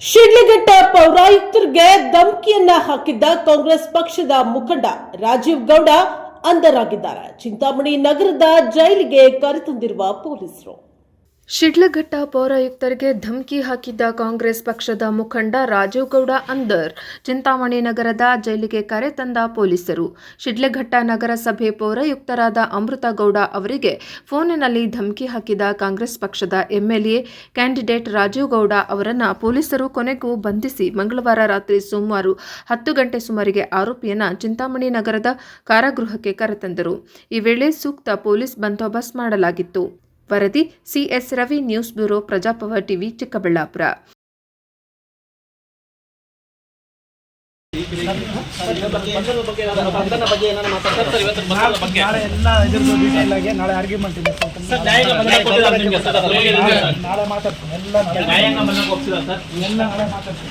ಶಿಡ್ಲಘಟ್ಟ ಪೌರಾಯುಕ್ತರಿಗೆ ಧಮಕಿಯನ್ನ ಹಾಕಿದ್ದ ಕಾಂಗ್ರೆಸ್ ಪಕ್ಷದ ಮುಖಂಡ ರಾಜೀವ್ ಗೌಡ ಅಂಧರಾಗಿದ್ದಾರೆ. ಚಿಂತಾಮಣಿ ನಗರದ ಜೈಲಿಗೆ ಕರೆತಂದಿರುವ ಪೊಲೀಸರು. ಶಿಡ್ಲಘಟ್ಟ ಪೌರಾಯುಕ್ತರಿಗೆ ಧಮಕಿ ಹಾಕಿದ್ದ ಕಾಂಗ್ರೆಸ್ ಪಕ್ಷದ ಮುಖಂಡ ರಾಜೀವ್ ಗೌಡ ಅಂದರ್ ಚಿಂತಾಮಣಿ ನಗರದ ಜೈಲಿಗೆ ಕರೆತಂದ ಪೊಲೀಸರು. ಶಿಡ್ಲಘಟ್ಟ ನಗರಸಭೆ ಪೌರಾಯುಕ್ತರಾದ ಅಮೃತಗೌಡ ಅವರಿಗೆ ಫೋನಿನಲ್ಲಿ ಧಮಕಿ ಹಾಕಿದ ಕಾಂಗ್ರೆಸ್ ಪಕ್ಷದ ಎಂಎಲ್ಎ ಕ್ಯಾಂಡಿಡೇಟ್ ರಾಜೀವ್ ಗೌಡ ಅವರನ್ನ ಪೊಲೀಸರು ಕೊನೆಗೂ ಬಂಧಿಸಿ ಮಂಗಳವಾರ ರಾತ್ರಿ ಸುಮಾರು ಹತ್ತು ಗಂಟೆ ಸುಮಾರಿಗೆ ಆರೋಪಿಯನ್ನು ಚಿಂತಾಮಣಿ ನಗರದ ಕಾರಾಗೃಹಕ್ಕೆ ಕರೆತಂದರು ಈ ವೇಳೆ ಸೂಕ್ತ ಪೊಲೀಸ್ ಬಂದೋಬಸ್ತ್ ಮಾಡಲಾಗಿತ್ತು. ವರದಿ C S Ravi news bureau ಪ್ರಜಾಪವ TV Chikkaballapur. ನಾಳೆ ಎಲ್ಲ ಇದ್ರದ್ದು ಡೀಟೇಲ್ ಆಗಿ ನಾಳೆ ಆರ್ಗ್ಯುಮೆಂಟ್ ಇದೆ ಸ್ವಲ್ಪ ನಾಳೆ- ನಾಳೆ ಮಾತಾಡ್ತೀನಿ ಎಲ್ಲ ನಾಳೆ ಎಲ್ಲ ನಾಳೆ ಮಾತಾಡ್ತೀನಿ